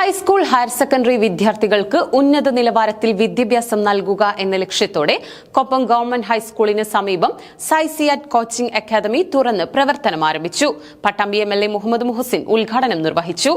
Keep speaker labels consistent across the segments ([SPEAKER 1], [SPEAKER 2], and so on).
[SPEAKER 1] High school higher secondary വിദ്യാർത്ഥികൾക്ക് ഉന്നത നിലവാരത്തിൽ വിദ്യാഭ്യാസം നൽകുക എന്ന ലക്ഷ്യത്തോടെ കൊപ്പം ഗവൺമെന്റ് ഹൈസ്കൂളിന് സമീപം സൈസിയാറ്റ് കോച്ചിംഗ് അക്കാദമി തുറന്ന് പ്രവർത്തനം ആരംഭിച്ചു Pattambi M L A Muhammad Muhsin ഉദ്ഘാടനം നിർവഹിച്ചു.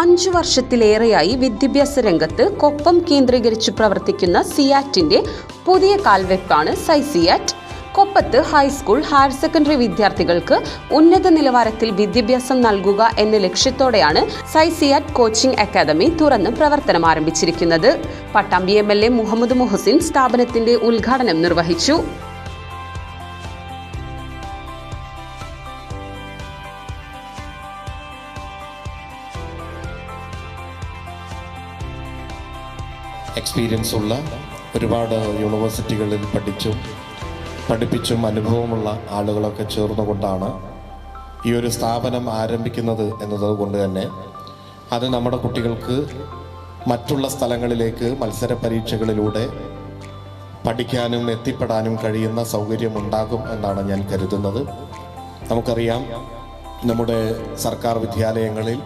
[SPEAKER 1] അഞ്ചു വർഷത്തിലേറെയായി വിദ്യാഭ്യാസ രംഗത്ത് കൊപ്പം കേന്ദ്രീകരിച്ച് പ്രവർത്തിക്കുന്ന സിയാറ്റിന്റെ പുതിയ കാൽവെപ്പാണ് സൈസിയാറ്റ് കൊപ്പത്ത് ഹൈസ്കൂൾ ഹയർ സെക്കൻഡറി വിദ്യാർത്ഥികൾക്ക് ഉന്നത നിലവാരത്തിൽ വിദ്യാഭ്യാസം നൽകുക എന്ന ലക്ഷ്യത്തോടെയാണ് സൈസിയാറ്റ് കോച്ചിംഗ് അക്കാദമി തുറന്ന് പ്രവർത്തനം ആരംഭിച്ചിരിക്കുന്നത്. Pattambi M L A Muhammad Muhsin സ്ഥാപനത്തിന്റെ ഉദ്ഘാടനം നിർവഹിച്ചു.
[SPEAKER 2] എക്സ്പീരിയൻസ് ഉള്ള ഒരുപാട് യൂണിവേഴ്സിറ്റികളിൽ പഠിച്ചും പഠിപ്പിച്ചും അനുഭവമുള്ള ആളുകളൊക്കെ ചേർന്നുകൊണ്ടാണ് ഈ ഒരു സ്ഥാപനം ആരംഭിക്കുന്നത് എന്നതുകൊണ്ട് തന്നെ അത് നമ്മുടെ കുട്ടികൾക്ക് മറ്റുള്ള സ്ഥലങ്ങളിലേക്ക് മത്സര പരീക്ഷകളിലൂടെ പഠിക്കാനും എത്തിപ്പെടാനും കഴിയുന്ന സൗകര്യമുണ്ടാകും എന്നാണ് ഞാൻ കരുതുന്നത്. നമുക്കറിയാം നമ്മുടെ സർക്കാർ വിദ്യാലയങ്ങളിൽ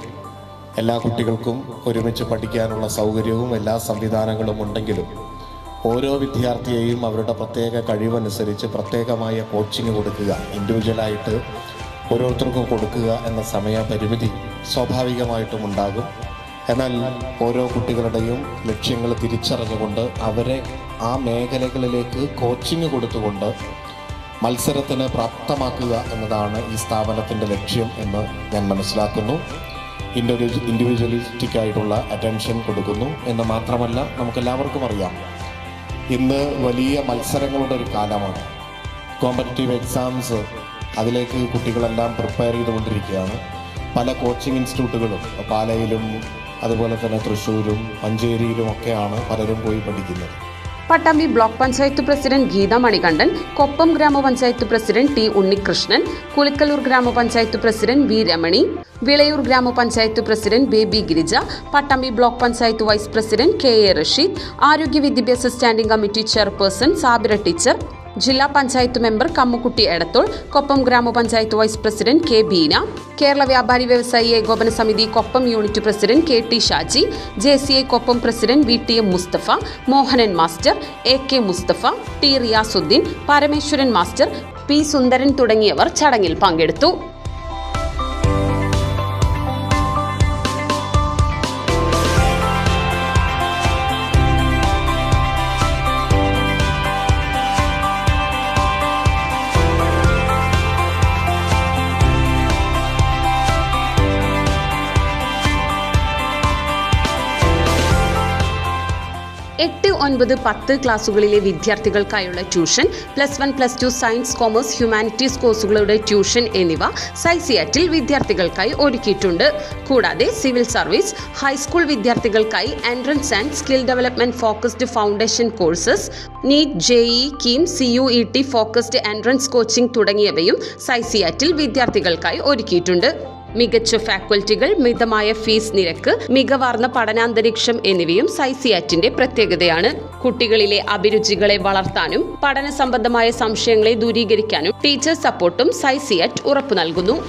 [SPEAKER 2] എല്ലാ കുട്ടികൾക്കും ഒരുമിച്ച് പഠിക്കാനുള്ള സൗകര്യവും എല്ലാ സംവിധാനങ്ങളും ഉണ്ടെങ്കിലും ഓരോ വിദ്യാർത്ഥിയെയും അവരുടെ പ്രത്യേക കഴിവനുസരിച്ച് പ്രത്യേകമായ കോച്ചിങ് കൊടുക്കുക ഇൻഡിവിജ്വലായിട്ട് ഓരോരുത്തർക്കും കൊടുക്കുക എന്ന സമയപരിമിതി സ്വാഭാവികമായിട്ടും ഉണ്ടാകും. എന്നാൽ ഓരോ കുട്ടികളുടെയും ലക്ഷ്യങ്ങൾ തിരിച്ചറിഞ്ഞുകൊണ്ട് അവരെ ആ മേഖലകളിലേക്ക് കോച്ചിങ് കൊടുത്തുകൊണ്ട് മത്സരത്തിന് പ്രാപ്തമാക്കുക എന്നതാണ് ഈ സ്ഥാപനത്തിന്റെ ലക്ഷ്യം എന്ന് ഞാൻ മനസ്സിലാക്കുന്നു. ഇൻഡിവിജ്വ ഇൻഡിവിജ്വലിസ്റ്റിക് ആയിട്ടുള്ള അറ്റൻഷൻ കൊടുക്കുന്നു എന്ന് മാത്രമല്ല നമുക്കെല്ലാവർക്കും അറിയാം. ഇന്ന് വലിയ മത്സരങ്ങളുടെ ഒരു കാലമാണ്. കോമ്പറ്റീവ് എക്സാംസ് അതിലേക്ക് കുട്ടികളെല്ലാം പ്രിപ്പയർ ചെയ്തുകൊണ്ടിരിക്കുകയാണ്. പല കോച്ചിങ് ഇൻസ്റ്റിറ്റ്യൂട്ടുകളും പാലയിലും അതുപോലെ തന്നെ തൃശ്ശൂരും മഞ്ചേരിയിലും ഒക്കെയാണ് പലരും പോയി പഠിക്കുന്നത്.
[SPEAKER 1] പട്ടാമ്പി ബ്ലോക്ക് പഞ്ചായത്ത് പ്രസിഡന്റ് ഗീത മണികണ്ഠൻ കൊപ്പം ഗ്രാമപഞ്ചായത്ത് പ്രസിഡന്റ് ടി ഉണ്ണികൃഷ്ണൻ കുളിക്കലൂർ ഗ്രാമപഞ്ചായത്ത് പ്രസിഡന്റ് വി രമണി വിളയൂർ ഗ്രാമപഞ്ചായത്ത് president Baby Girija Pattambi block panchayat vice president K A Rasheed ആരോഗ്യ വിദ്യാഭ്യാസ standing committee chairperson Sabira teacher ജില്ലാ പഞ്ചായത്ത് മെമ്പർ കമ്മുക്കുട്ടി എടത്തോൾ കൊപ്പം ഗ്രാമപഞ്ചായത്ത് vice president K Beena Kerala വ്യാപാരി വ്യവസായി ഏകോപന സമിതി Koppam unit president K T Shaji J C I Koppam president V T M Musthafa Mohanan master A K Musthafa T Riyasudheen Parameswaran master P Sundaran തുടങ്ങിയവർ ചടങ്ങിൽ പങ്കെടുത്തു. എട്ട് ഒൻപത് പത്ത് ക്ലാസ്സുകളിലെ വിദ്യാർത്ഥികൾക്കായുള്ള tuition plus one plus two science commerce humanities കോഴ്സുകളുടെ tuition എന്നിവ സൈസിയാറ്റിൽ വിദ്യാർത്ഥികൾക്കായി ഒരുക്കിയിട്ടുണ്ട്. കൂടാതെ സിവിൽ സർവീസ് ഹൈസ്കൂൾ വിദ്യാർത്ഥികൾക്കായി entrance and skill development focused foundation courses NEET JEE KEAM C U E T focused entrance coaching തുടങ്ങിയവയും സൈസിയാറ്റിൽ വിദ്യാർത്ഥികൾക്കായി ഒരുക്കിയിട്ടുണ്ട്. മികച്ച ഫാക്കൽറ്റികൾ മിതമായ ഫീസ് നിരക്ക് മികവാർന്ന പഠനാന്തരീക്ഷം എന്നിവയും സൈസിയാറ്റിന്റെ പ്രത്യേകതയാണ്. കുട്ടികളിലെ അഭിരുചികളെ വളർത്താനും പഠന സംബന്ധമായ സംശയങ്ങളെ ദൂരീകരിക്കാനും ടീച്ചർ സപ്പോർട്ടും സൈസിയാറ്റ് ഉറപ്പു നൽകുന്നു.